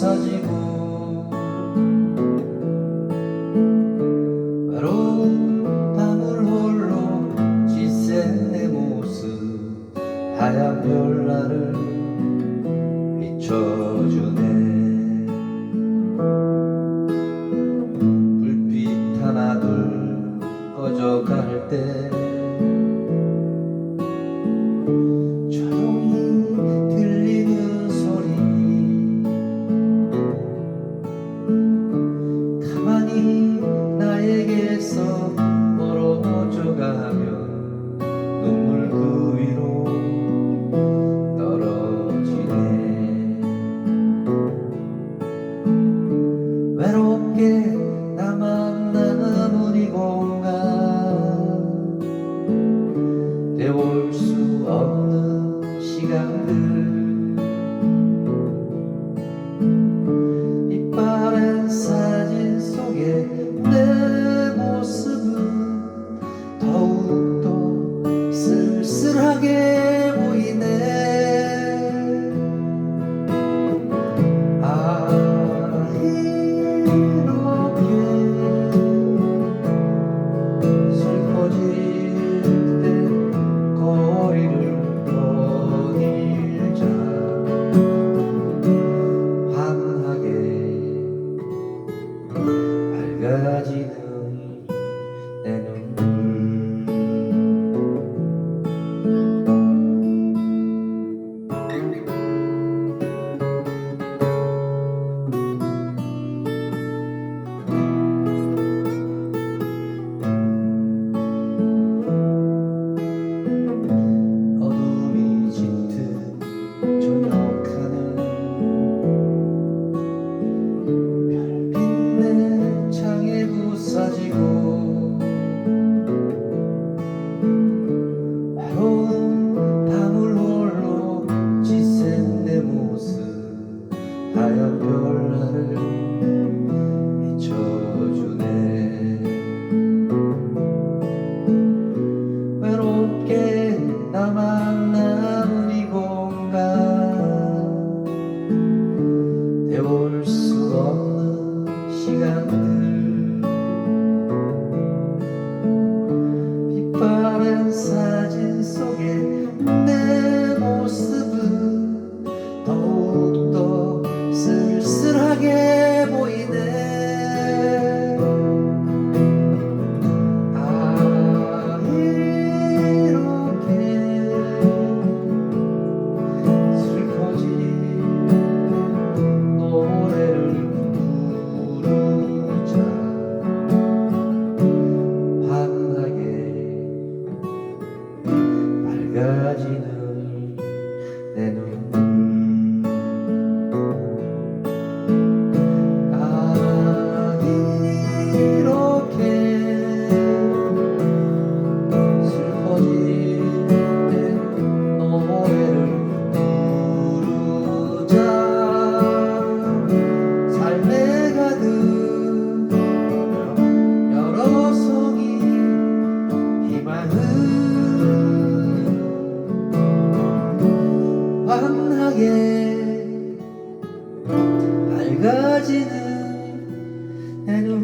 없어지고 바로 밤을 홀로 지새 모습 하얀 별나를 비춰주네. 불빛 하나 둘 꺼져갈 때 So. মাজিদ 느껴지는 내 눈. 밝아지는 내 눈.